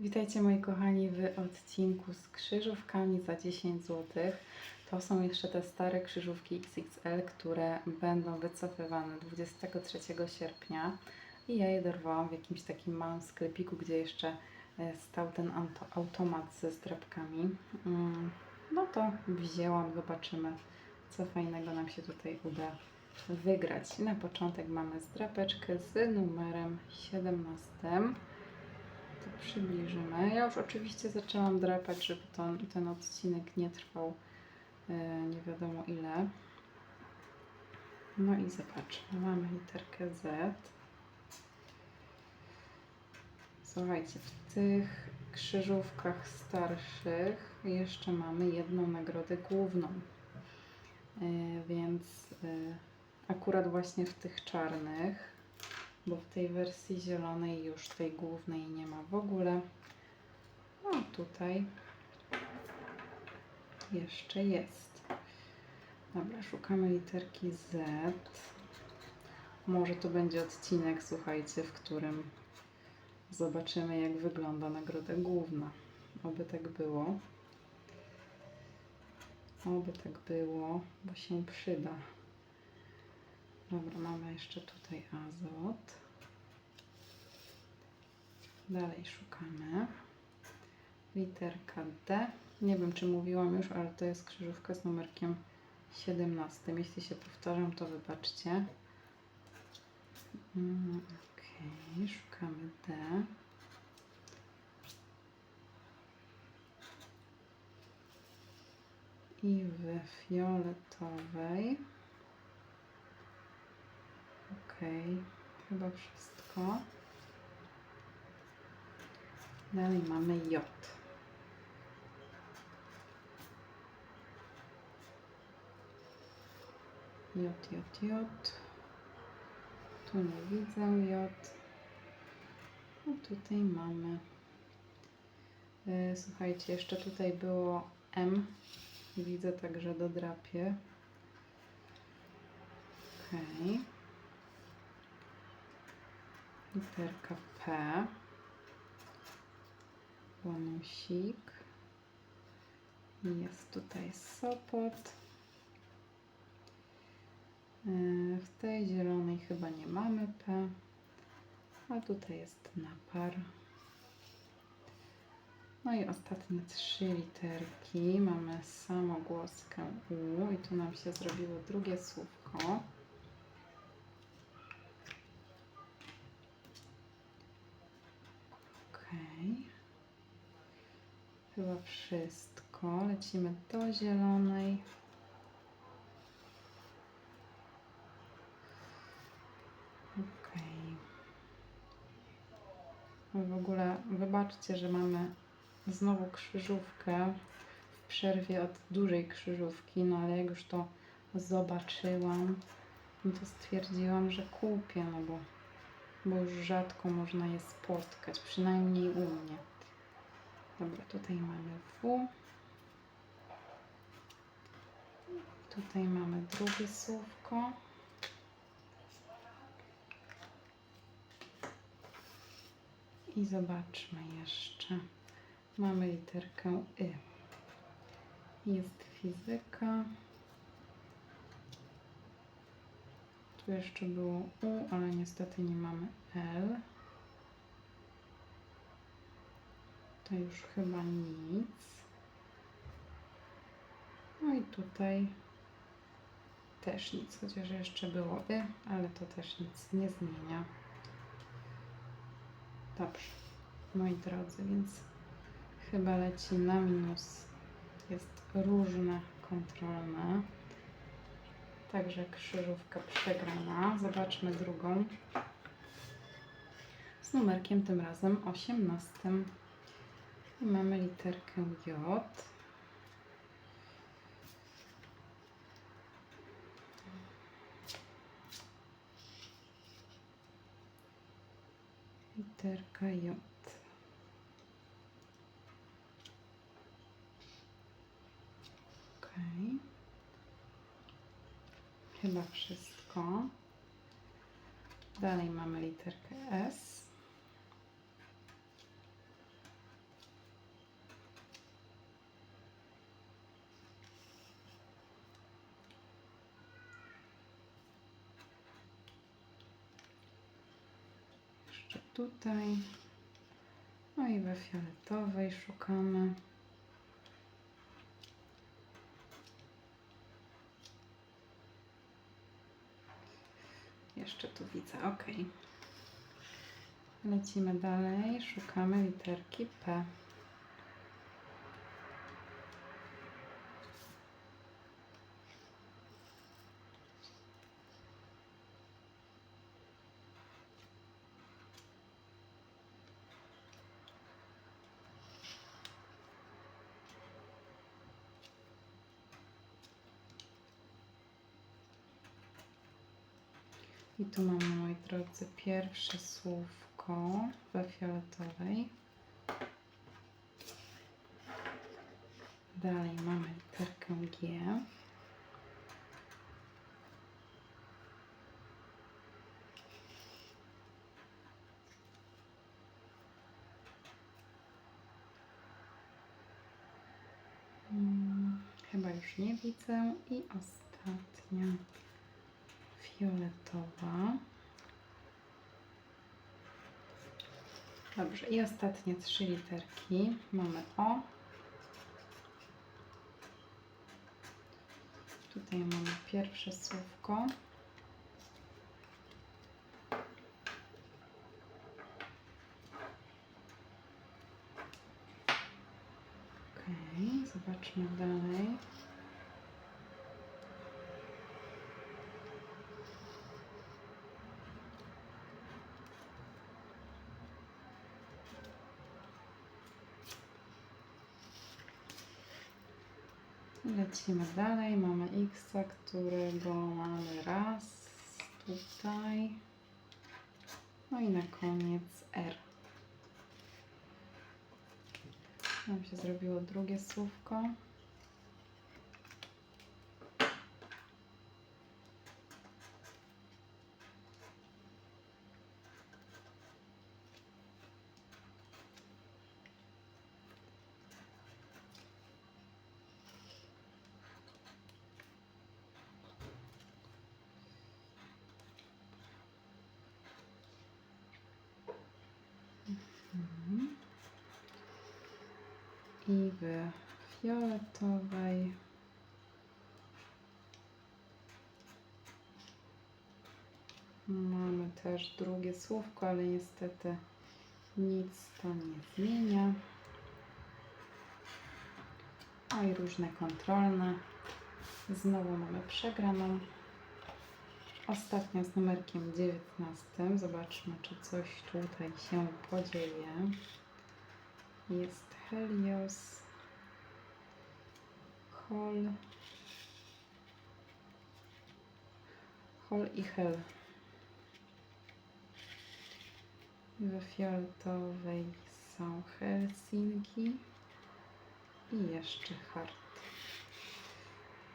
Witajcie moi kochani w odcinku z krzyżówkami za 10 zł. To są jeszcze te stare krzyżówki XXL, które będą wycofywane 23 sierpnia. I ja je dorwałam w jakimś takim małym sklepiku, gdzie jeszcze e, stał ten auto- automat ze zdrabkami. Mm, No to wzięłam, zobaczymy co fajnego nam się tutaj uda wygrać. Na początek mamy zdrapeczkę z numerem 17 to przybliżymy. Ja już oczywiście zaczęłam drapać, żeby to, ten odcinek nie trwał e, nie wiadomo ile. No i zobaczmy, mamy literkę Z. Słuchajcie, w tych krzyżówkach starszych jeszcze mamy jedną nagrodę główną. E, więc e, akurat właśnie w tych czarnych bo w tej wersji zielonej już tej głównej nie ma w ogóle. No tutaj jeszcze jest. Dobra, szukamy literki Z. Może to będzie odcinek, słuchajcie, w którym zobaczymy, jak wygląda nagroda główna. Oby tak było. Oby tak było, bo się przyda. Dobra, mamy jeszcze tutaj azot. Dalej szukamy. Literka D. Nie wiem, czy mówiłam już, ale to jest krzyżówka z numerkiem 17. Jeśli się powtarzam, to wybaczcie. Mm, ok, szukamy D. I w fioletowej. Chyba wszystko. Dalej mamy J. J, J, J. Tu nie widzę J. No tutaj mamy. E, Słuchajcie, jeszcze tutaj było M. Widzę także do drapie. Okej. Literka P. Bonusik. Jest tutaj Sopot. E, W tej zielonej chyba nie mamy P. A tutaj jest napar. No i ostatnie trzy literki. Mamy samogłoskę U i tu nam się zrobiło drugie słówko. Wszystko. Lecimy do zielonej. Okej. No W ogóle wybaczcie, że mamy znowu krzyżówkę w przerwie od dużej krzyżówki, no ale jak już to zobaczyłam, no to stwierdziłam, że kupię, no bo, bo już rzadko można je spotkać, przynajmniej u mnie. Dobra, tutaj mamy W. Tutaj mamy drugie słówko. I zobaczmy jeszcze. Mamy literkę Y. Jest fizyka. Tu jeszcze było U, ale niestety nie mamy L. To już chyba nic. No i tutaj też nic, chociaż jeszcze było Y, ale to też nic nie zmienia. Dobrze, moi drodzy, więc chyba leci na minus. Jest różne kontrolne. Także krzyżówka przegrana. Zobaczmy drugą. Z numerkiem tym razem 18. I mamy literkę J. Literka J. Okej. Chyba wszystko. Dalej mamy literkę S. tutaj. No i we fioletowej szukamy. Jeszcze tu widzę, ok. Lecimy dalej, szukamy literki P. I tu mamy, moi drodzy, pierwsze słówko we fioletowej. Dalej mamy literkę G. Mm, Chyba już nie widzę. I ostatnia fioletowa. Dobrze, i ostatnie trzy literki. Mamy O. Tutaj mamy pierwsze słówko. Okej, zobaczmy dalej. Lecimy dalej. Mamy X, którego mamy raz tutaj. No i na koniec R. Nam się zrobiło drugie słówko. I w fioletowej mamy też drugie słówko, ale niestety nic to nie zmienia. No i różne kontrolne. Znowu mamy przegraną. Ostatnia z numerkiem 19. Zobaczmy, czy coś tutaj się podzieje. Jest Helios, Hol, Hol i Hel. We fioletowej są Helsinki i jeszcze Hart.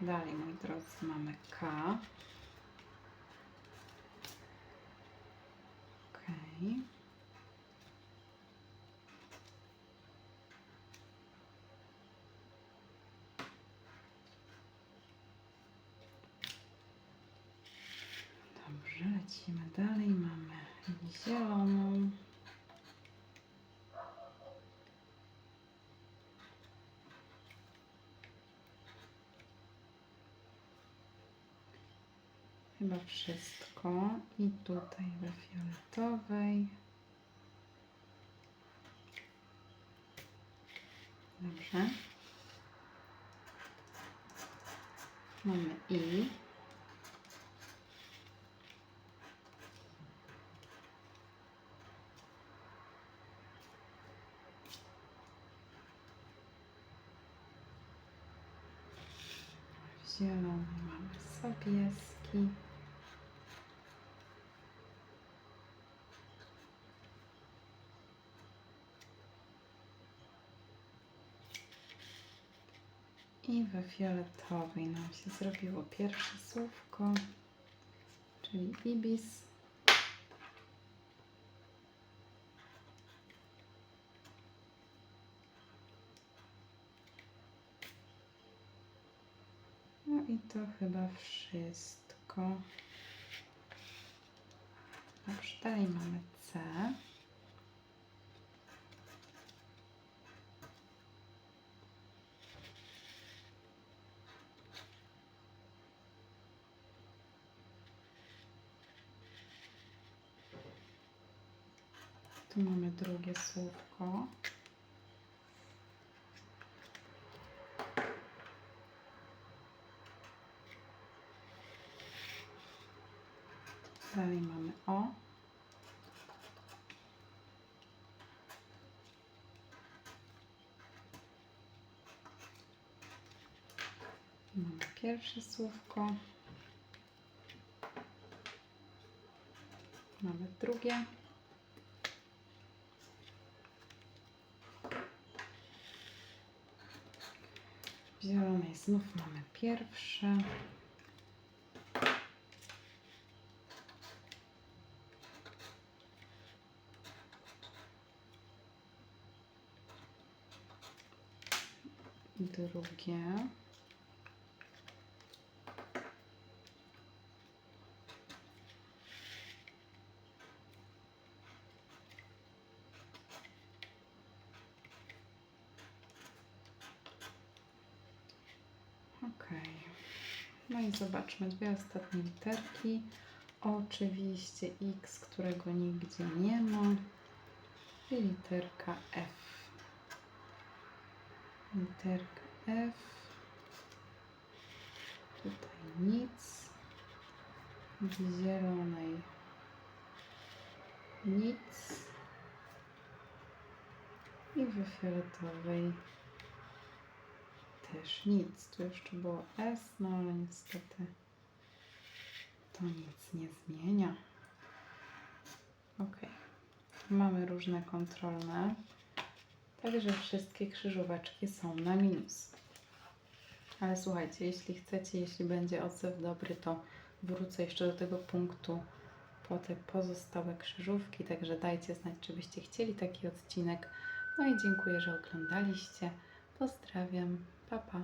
Dalej, moi drodzy, mamy K. Okej. Dobrze, lecimy dalej. Mamy zieloną. Chyba wszystko. I tutaj we fioletowej. Dobrze. Mamy i. W zielonym mamy Sobieski. I we fioletowej nam się zrobiło pierwsze słówko, czyli ibis. chyba wszystko. Dobrze, dalej mamy C. Tu mamy drugie słówko. Dalej mamy O. Mamy pierwsze słówko. Mamy drugie. W zielonej znów mamy pierwsze. Drugie. Ok. No i zobaczmy dwie ostatnie literki. Oczywiście X, którego nigdzie nie ma. I literka F. Literka F. Tutaj nic. W zielonej nic. I we fioletowej też nic. Tu jeszcze było S, no ale niestety to nic nie zmienia. Ok. Mamy różne kontrolne. Także wszystkie krzyżóweczki są na minus. Ale słuchajcie, jeśli chcecie, jeśli będzie odzew dobry, to wrócę jeszcze do tego punktu po te pozostałe krzyżówki. Także dajcie znać, czy byście chcieli taki odcinek. No i dziękuję, że oglądaliście. Pozdrawiam. Pa, pa.